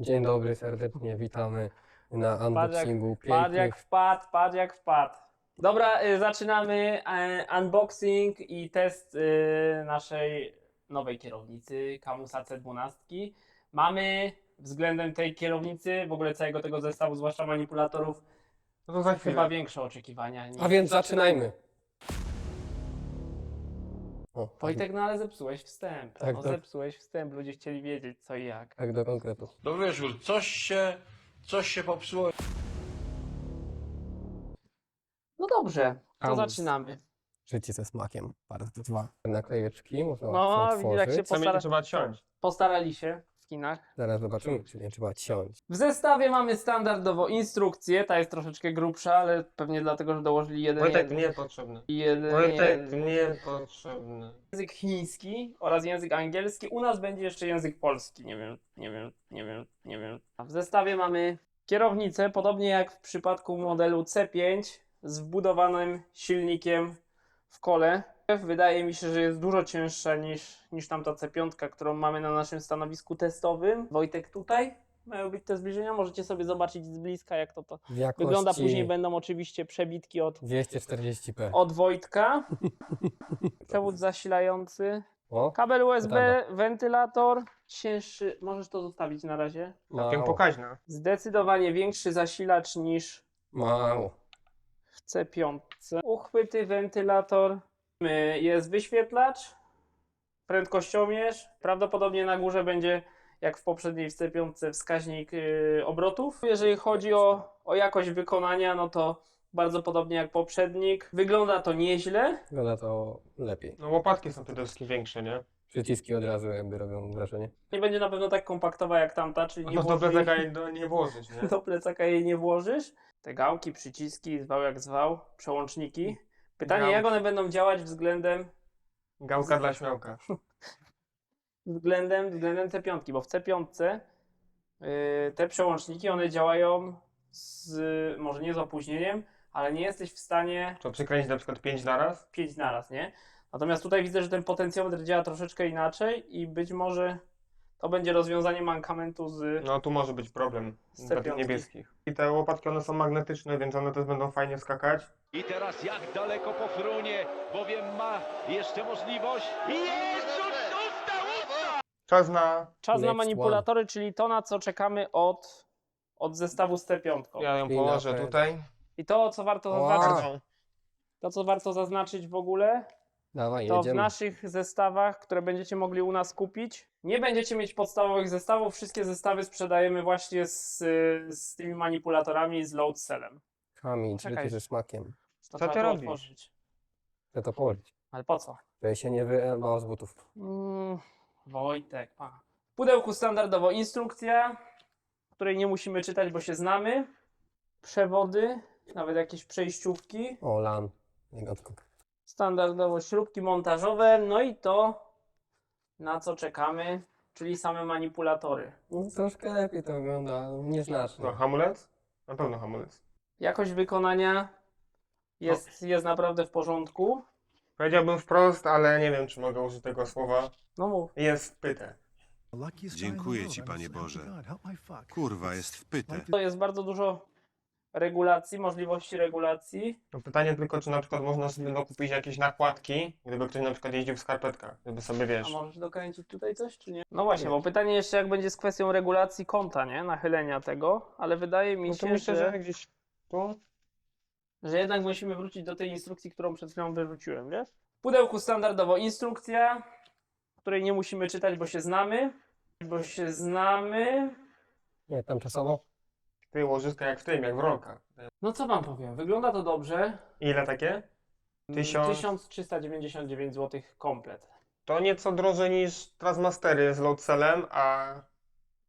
Dzień dobry, serdecznie witamy na unboxingu patrz jak pięknych. wpadł, patrz jak wpadł. Dobra, y, zaczynamy e, unboxing i test y, naszej nowej kierownicy Kamusa C12. Mamy względem tej kierownicy, w ogóle całego tego zestawu, zwłaszcza manipulatorów, No to za chyba chwilę. większe oczekiwania. niż- A więc zaczynajmy. O, Wojtek, no ale zepsułeś wstęp. Tak, no tak. zepsułeś wstęp, ludzie chcieli wiedzieć co i jak. Tak do konkretu. No wiesz, już coś się, coś się popsuło. No dobrze, to zaczynamy. Życie ze smakiem, part 2. Naklejeczki można No, widzisz, jak się otworzyć. Co mnie trzeba ciąć. Postarali się w kinach. Zaraz zobaczymy, czy nie trzeba ciąć. W zestawie mamy standardowo instrukcję, ta jest troszeczkę grubsza, ale pewnie dlatego, że dołożyli jeden, Wojtek, jeden, niepotrzebny. jeden, Wojtek, jeden niepotrzebny. język chiński oraz język angielski. U nas będzie jeszcze język polski, nie wiem, nie wiem, nie wiem, nie wiem. W zestawie mamy kierownicę, podobnie jak w przypadku modelu C5 z wbudowanym silnikiem w kole. Wydaje mi się, że jest dużo cięższa niż, niż tamta C5, którą mamy na naszym stanowisku testowym. Wojtek tutaj. Mają być te zbliżenia, możecie sobie zobaczyć z bliska jak to, to jakości wygląda. Później będą oczywiście przebitki od, 240p. od Wojtka. Przewód zasilający. O, Kabel USB, wentylator. Cięższy, możesz to zostawić na razie. Całkiem pokaźna. Zdecydowanie większy zasilacz niż Mało. w C5. Uchwyty, wentylator. Y, Jest wyświetlacz, prędkościomierz. Prawdopodobnie na górze będzie, jak w poprzedniej w C5, wskaźnik y, obrotów. Jeżeli chodzi o, o jakość wykonania, no to bardzo podobnie jak poprzednik. Wygląda to nieźle. Wygląda to lepiej. No łopatki są przede wszystkim większe, nie? Przyciski od razu jakby robią wrażenie. Nie będzie na pewno tak kompaktowa jak tamta, czyli nie No to do włożyli- plecaka jej do- nie włożyć, nie? do plecaka jej nie włożysz. Te gałki, przyciski, zwał jak zwał, przełączniki. Pytanie, jak one będą działać względem Gałka dla śmiałka. względem, względem C5, bo w C5 yy, te przełączniki, one działają z, może nie z opóźnieniem, ale nie jesteś w stanie To przykręcić na przykład 5 naraz? pięć naraz, nie? Natomiast tutaj widzę, że ten potencjometr działa troszeczkę inaczej i być może to będzie rozwiązanie mankamentu z... No tu może być problem Z dla tych piątki. niebieskich. I te łopatki one są magnetyczne, więc one też będą fajnie skakać. I teraz jak daleko po frunie, bowiem ma jeszcze możliwość. I Jezus, usta, usta! Czas na... Czas na Next manipulatory, czyli to, na co czekamy od, od zestawu z C5. Ja ją położę tutaj. I to, co warto Wow. zaznaczyć, to, co warto zaznaczyć w ogóle, Dawaj, to w jedziemy. naszych zestawach, które będziecie mogli u nas kupić, nie będziecie mieć podstawowych zestawów. Wszystkie zestawy sprzedajemy właśnie z, z tymi manipulatorami z load cellem. Kamień, Czekaj. życie ze smakiem. To Co trzeba ty robisz? otworzyć. Chcę to położyć. Ale po co? Żeby się nie wyrwało z butów. Mm, Wojtek, pa. W pudełku standardowo instrukcja, której nie musimy czytać, bo się znamy. Przewody, nawet jakieś przejściówki. O, LAN. Elegancko. Standardowo śrubki montażowe, no i to, na co czekamy, czyli same manipulatory. No, troszkę lepiej to wygląda, nieznacznie. No hamulec? Na pewno hamulec. Jakość wykonania jest, jest naprawdę w porządku. Powiedziałbym wprost, ale nie wiem, czy mogę użyć tego słowa. No mów. Jest wpyte. Dziękuję Ci, Panie Boże. Kurwa, jest wpyte. To jest bardzo dużo regulacji, możliwości regulacji. No pytanie tylko, czy na przykład można sobie dokupić jakieś nakładki, gdyby ktoś na przykład jeździł w skarpetkach, gdyby sobie A wiesz. możesz dokręcić tutaj coś, czy nie? No właśnie, bo pytanie jeszcze jak będzie z kwestią regulacji kąta, nie? Nachylenia tego, ale wydaje mi No się, to myślę, że, że gdzieś tu. że jednak musimy wrócić do tej instrukcji, którą przed chwilą wyrzuciłem, wiesz? W pudełku standardowo instrukcja, której nie musimy czytać, bo się znamy. Bo się znamy. Nie, tam czasowo? Ty łożyska jak w tym, jak w rolkach. No co wam powiem, wygląda to dobrze. Ile takie? Tysiąc- 1399 zł komplet. To nieco drożej niż Transmastery z load cellem, a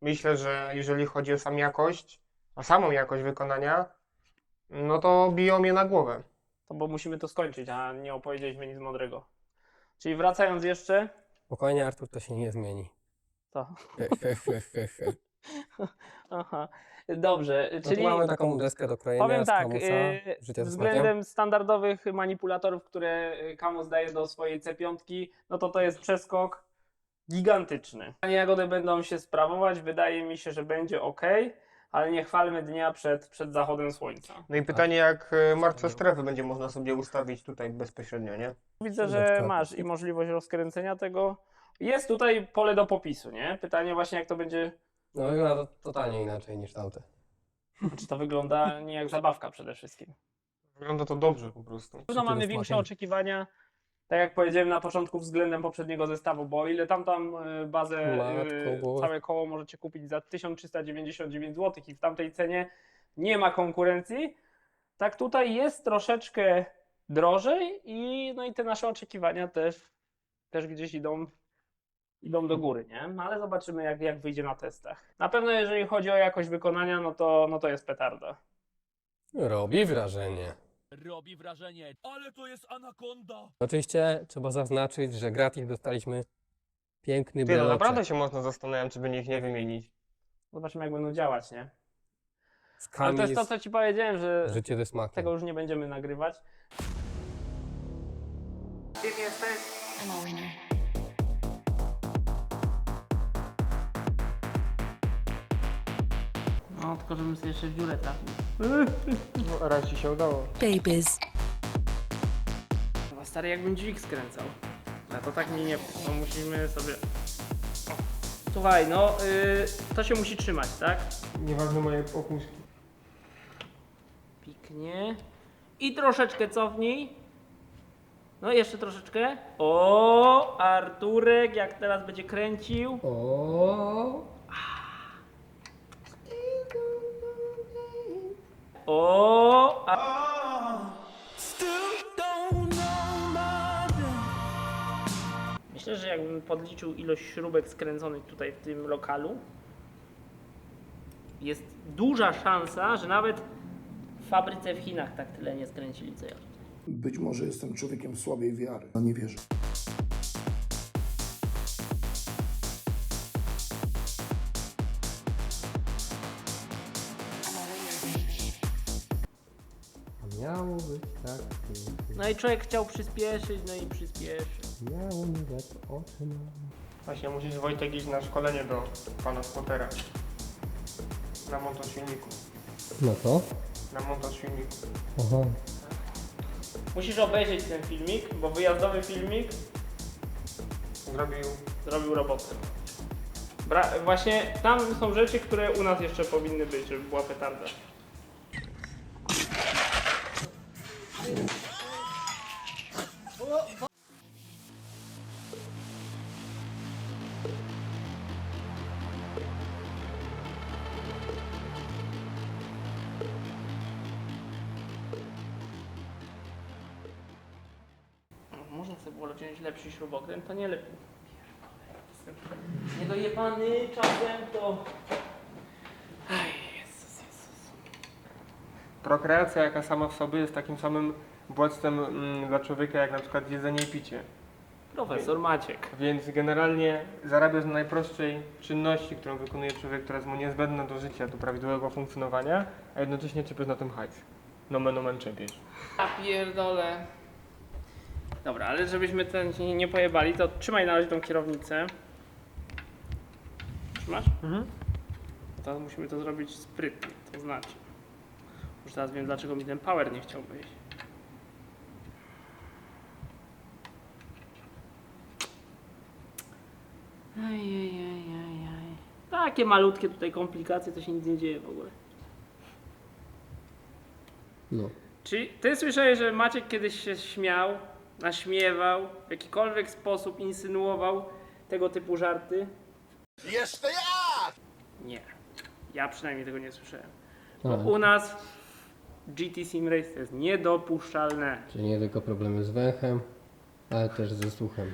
myślę, że jeżeli chodzi o sam jakość, o samą jakość wykonania, no to biją mnie na głowę. To bo musimy to skończyć, a nie opowiedzieliśmy nic mądrego. Czyli wracając jeszcze, Spokojnie, Artur, to się nie zmieni. to. He, he, he, he, he. Aha. Dobrze, No tu czyli mamy taką deskę do krojenia powiem z tak, Kamusa, yy, względem standardowych manipulatorów, które y, Kamus daje do swojej C5, no to to jest przeskok gigantyczny. Jagody będą się sprawować, wydaje mi się, że będzie ok, ale nie chwalmy dnia przed, przed zachodem słońca. No i pytanie, jak e, martwe strefy będzie można sobie ustawić tutaj bezpośrednio, nie? Widzę, że masz i możliwość rozkręcenia tego. Jest tutaj pole do popisu, nie? Pytanie właśnie jak to będzie, No wygląda to totalnie inaczej niż tamte. czy to wygląda nie jak zabawka przede wszystkim. Wygląda to dobrze po prostu. Pewno mamy większe oczekiwania, tak jak powiedziałem na początku względem poprzedniego zestawu, bo o ile tamtam y, bazę, Matko y, Boże. całe koło możecie kupić za 1399 zł i w tamtej cenie nie ma konkurencji, tak tutaj jest troszeczkę drożej i no i te nasze oczekiwania też, też gdzieś idą, idą do góry, nie? No Ale zobaczymy jak, jak wyjdzie na testach. Na pewno jeżeli chodzi o jakość wykonania, no to, no to jest petarda. Robi wrażenie. Robi wrażenie, ale to jest anakonda! Oczywiście trzeba zaznaczyć, że gratis dostaliśmy piękny Ty, no naprawdę się można zastanawiać, czy by ich nie wymienić. Zobaczymy jak będą działać, nie? z Ale to jest to, co ci powiedziałem, że życie ze smakiem. tego już nie będziemy nagrywać. Kim jesteś? I'm a winner. No, tylko żebym sobie jeszcze w dziurę trafił. No, raz ci się udało. Babies. Chyba stary, jakbym dźwig skręcał. No to tak mi nie... No musimy sobie... O. Słuchaj, no, y, to się musi trzymać, tak? Nieważne moje opuszki. Piknie. I troszeczkę cofnij. No, jeszcze troszeczkę. O, Arturek, jak teraz będzie kręcił. O, O, a... Myślę, że jakbym podliczył ilość śrubek skręconych tutaj w tym lokalu, jest duża szansa, że nawet w fabryce w Chinach tak tyle nie skręcili co ja. Być może jestem człowiekiem słabej wiary, a nie wierzę. Miało być tak pięknie. No i człowiek chciał przyspieszyć, no i przyspieszy. Miało mi dać oczy na... Właśnie musisz Wojtek iść na szkolenie do pana Spottera. Na montaż silniku. No to? Na montaż silniku. Aha. Musisz obejrzeć ten filmik, bo wyjazdowy filmik Zrobił zrobił robotę. Bra- właśnie tam są rzeczy, które u nas jeszcze powinny być, żeby była petarda. No, Można sobie było wziąć lepszy śrubokręt, to nie lepiej. Niedojebany czasem to... Aj, Jezus, Jezus. Prokreacja, jaka sama w sobie jest takim samym bodźcem mm, dla człowieka, jak na przykład jedzenie i picie. Profesor Maciek. Więc generalnie zarabiasz na najprostszej czynności, którą wykonuje człowiek, która jest mu niezbędna do życia, do prawidłowego funkcjonowania, a jednocześnie czepiasz na tym hajs. Nomen omen czepiesz. Ja pierdolę. Dobra, ale żebyśmy ten się nie pojebali, to trzymaj na razie tą kierownicę. Trzymasz? Mhm. To musimy to zrobić sprytnie, to znaczy. Już teraz wiem, dlaczego mi ten power nie chciał wyjść. Ajajajajaj. Takie malutkie tutaj komplikacje, to się nic nie dzieje w ogóle. No. Czy ty słyszałeś, że Maciek kiedyś się śmiał, naśmiewał, w jakikolwiek sposób insynuował tego typu żarty? Jeszcze ja! Nie. Ja przynajmniej tego nie słyszałem. Bo u nas GT Sim Race to jest niedopuszczalne. czyli nie tylko problemy z węchem, ale też ze słuchem.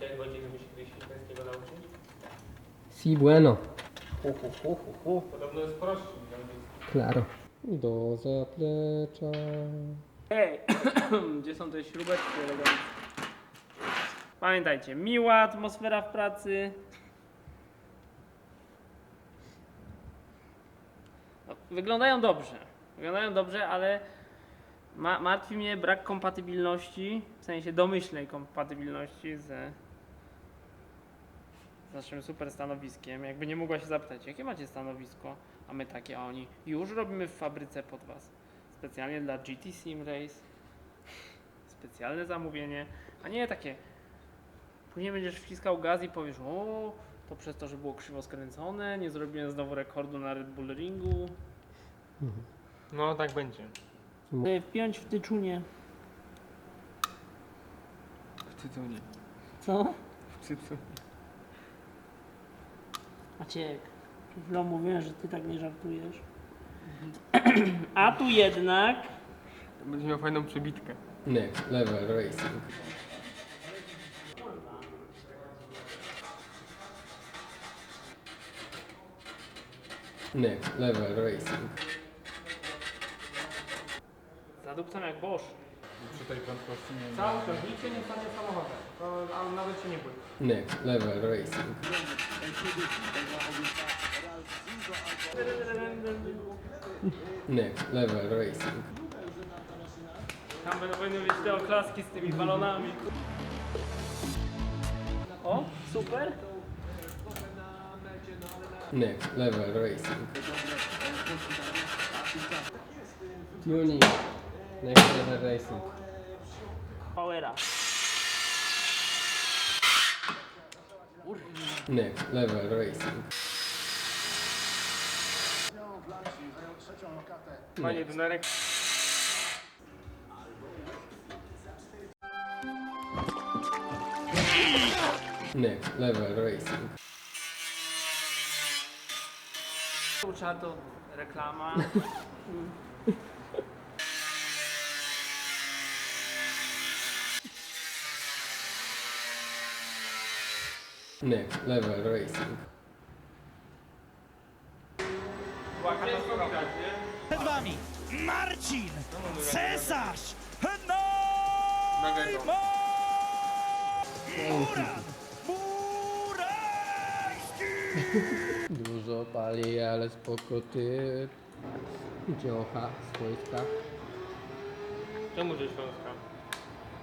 Jak Wojciek, żeby się kiedyś hiszpańskiego nauczyć? Si bueno. Hu, hu, hu, hu, hu. Podobno jest prostszy niż angielski. Claro. Do zaplecza. Hej, gdzie są te śrubeczki eleganckie? Pamiętajcie, miła atmosfera w pracy. wyglądają dobrze. Wyglądają dobrze, ale ma, martwi mnie brak kompatybilności, w sensie domyślnej kompatybilności z, z naszym super stanowiskiem. Jakby nie mogła się zapytać, jakie macie stanowisko, a my takie, a oni już robimy w fabryce pod was. Specjalnie dla GT Sim Race. Specjalne zamówienie, a nie takie. Później będziesz wciskał gaz i powiesz, o, to przez to, że było krzywo skręcone, nie zrobiłem znowu rekordu na Red Bull Ringu. No tak będzie. Wpiąć w tyczunie. W tytunie. Co? W tytunie. Maciek, przed chwilą mówiłem, że ty tak nie żartujesz. A tu jednak... Będzie miał fajną przebitkę. Next Level Racing. Next Level Racing. Zadupcam jak Bosch. Przy tej prędkości nie Cały nikt się nie stanie samochodem. to, nawet się nie bój. Next Level Racing. Next Level Racing. Tam będą powinny być te oklaski z tymi balonami. O, super. Next Level Racing. Tuning. Next Level Racing. Powera. Next Level Racing. Panie Dunerek. Next Level Racing. Tu trzeba to reklama. Next Level Racing. Marcin Cesarz Nagego. Muran Murański Dużo pali, ale spoko ty. Dziocha z wojska. Czemu ze Śląska?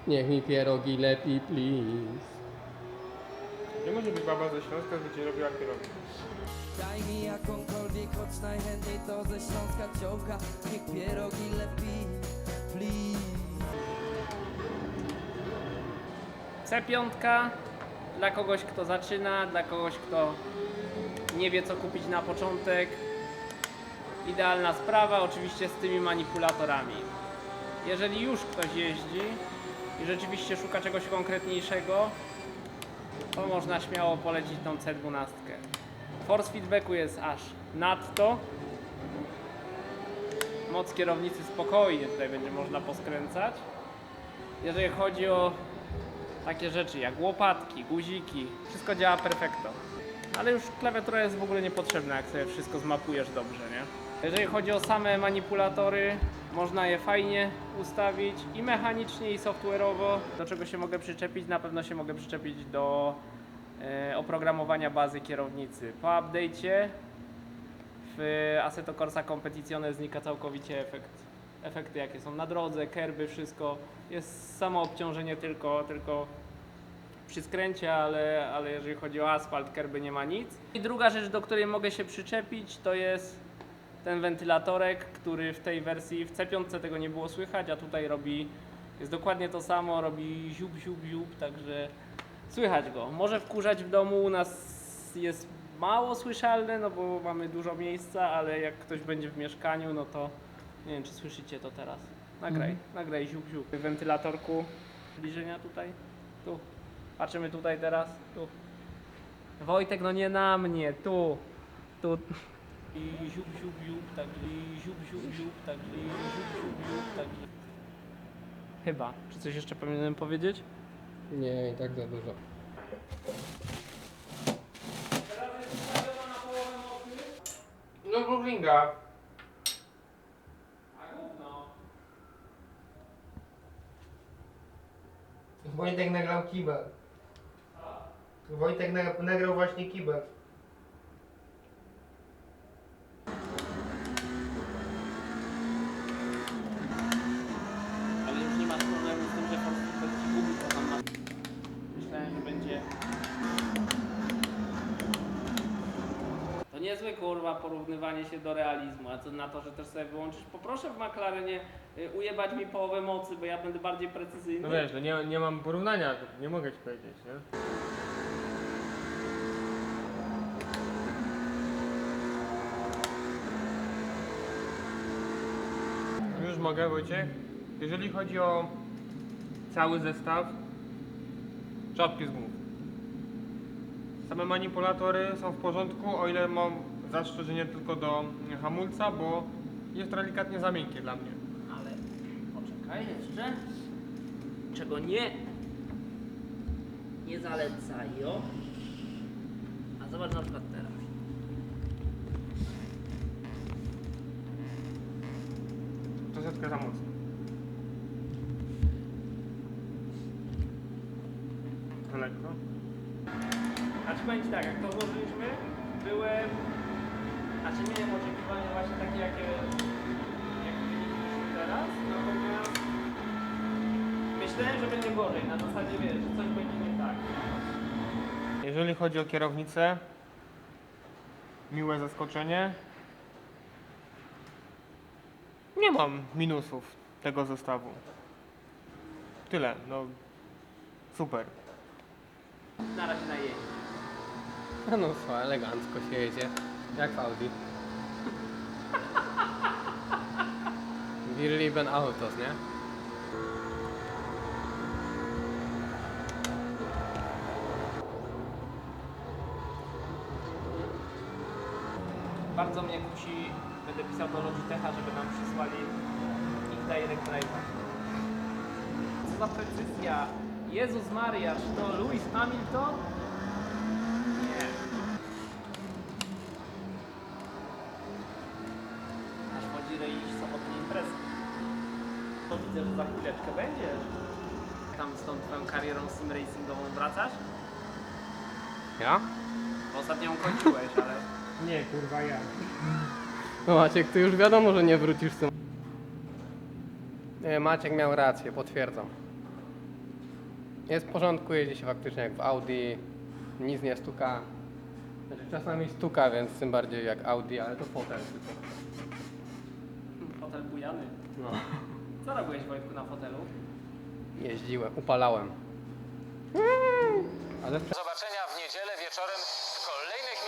Niech mi pierogi lepi, please. Nie może być baba ze Śląska, ci robiła kierowcę. Daj mi jakąkolwiek, choć najchętniej to ze Śląska ciołka Niech pierogi lepi, please C5 dla kogoś, kto zaczyna, dla kogoś, kto nie wie co kupić na początek. Idealna sprawa, oczywiście z tymi manipulatorami. Jeżeli już ktoś jeździ i rzeczywiście szuka czegoś konkretniejszego, to można śmiało polecić tą C12. Force feedbacku jest aż nadto. Moc kierownicy spokojnie tutaj będzie można poskręcać. Jeżeli chodzi o takie rzeczy jak łopatki, guziki, wszystko działa perfekto. Ale już klawiatura jest w ogóle niepotrzebna, jak sobie wszystko zmapujesz dobrze, nie? Jeżeli chodzi o same manipulatory, można je fajnie ustawić i mechanicznie, i software'owo. Do czego się mogę przyczepić? Na pewno się mogę przyczepić do e, oprogramowania bazy kierownicy. Po update'cie w Assetto Corsa Competizione znika całkowicie efekt. Efekty jakie są na drodze, kerby, wszystko. Jest samo obciążenie tylko, tylko przy skręcie, ale, ale jeżeli chodzi o asfalt, kerby nie ma nic. I druga rzecz, do której mogę się przyczepić, to jest ten wentylatorek, który w tej wersji, w C5 tego nie było słychać, a tutaj robi, jest dokładnie to samo, robi ziub, ziub, ziub, także słychać go. Może wkurzać w domu, u nas jest mało słyszalne, no bo mamy dużo miejsca, ale jak ktoś będzie w mieszkaniu, no to nie wiem, czy słyszycie to teraz. Nagraj, nagraj ziub, ziub. W wentylatorku zbliżenia tutaj, tu. Patrzymy tutaj teraz, tu. Wojtek, no nie na mnie, tu, tu. I ziub, ziub, ziub, tak, i ziub, ziub, ziub, tak, i ziub, ziub, ziub, tak. Chyba. Czy coś jeszcze powinienem powiedzieć? Nie, i tak za dużo. No Brooklynga. Wojtek nagrał kibel. Wojtek nag- nagrał właśnie kibel. na porównywanie się do realizmu, a co na to, że też sobie wyłączysz. Poproszę w McLarenie y, ujebać mi połowę mocy, bo ja będę bardziej precyzyjny. No wiesz, no nie, nie mam porównania, nie mogę ci powiedzieć, nie? Już mogę, Wojciech. Jeżeli chodzi o cały zestaw, czapki z głów. Same manipulatory są w porządku, o ile mam zastrzeżenie tylko do hamulca, bo jest to delikatnie za miękkie dla mnie. Ale poczekaj jeszcze. Czego nie nie zalecają. A zobacz na przykład teraz. Troszeczkę za mocno. To lekko. Znaczy powiem Ci tak, jak to złożyliśmy, byłem... Znaczy miałem oczekiwania właśnie takie, jakie, jakie wynikliśmy teraz, natomiast myślałem, że będzie gorzej, na zasadzie wiesz, że coś będzie nie tak. Jeżeli chodzi o kierownicę, miłe zaskoczenie. Nie mam minusów tego zestawu. Tyle, no super. Na razie na. No co, elegancko się jedzie. Jak w Audi. Wir lieben Autos, nie? Bardzo mnie kusi, będę pisał do Logitecha, żeby nam przysłali ich direct drive'a. Co za precyzja! Jezus Maria, czy to Lewis Hamilton? Za chwileczkę będziesz. Tam z tą twoją karierą sim racingową wracasz? Ja? Bo ostatnio ją kończyłeś, ale... Nie, kurwa ja. No Maciek, ty już wiadomo, że nie wrócisz z tym. Nie, Maciek miał rację, potwierdzam. Jest w porządku, jeździ się faktycznie jak w Audi, nic nie stuka. Znaczy czasami stuka, więc tym bardziej jak Audi, ale to fotel tylko. Fotel bujany. No. Co robiłeś Wojtku na fotelu? Jeździłem, upalałem. Ale Do zobaczenia w niedzielę wieczorem w kolejnych.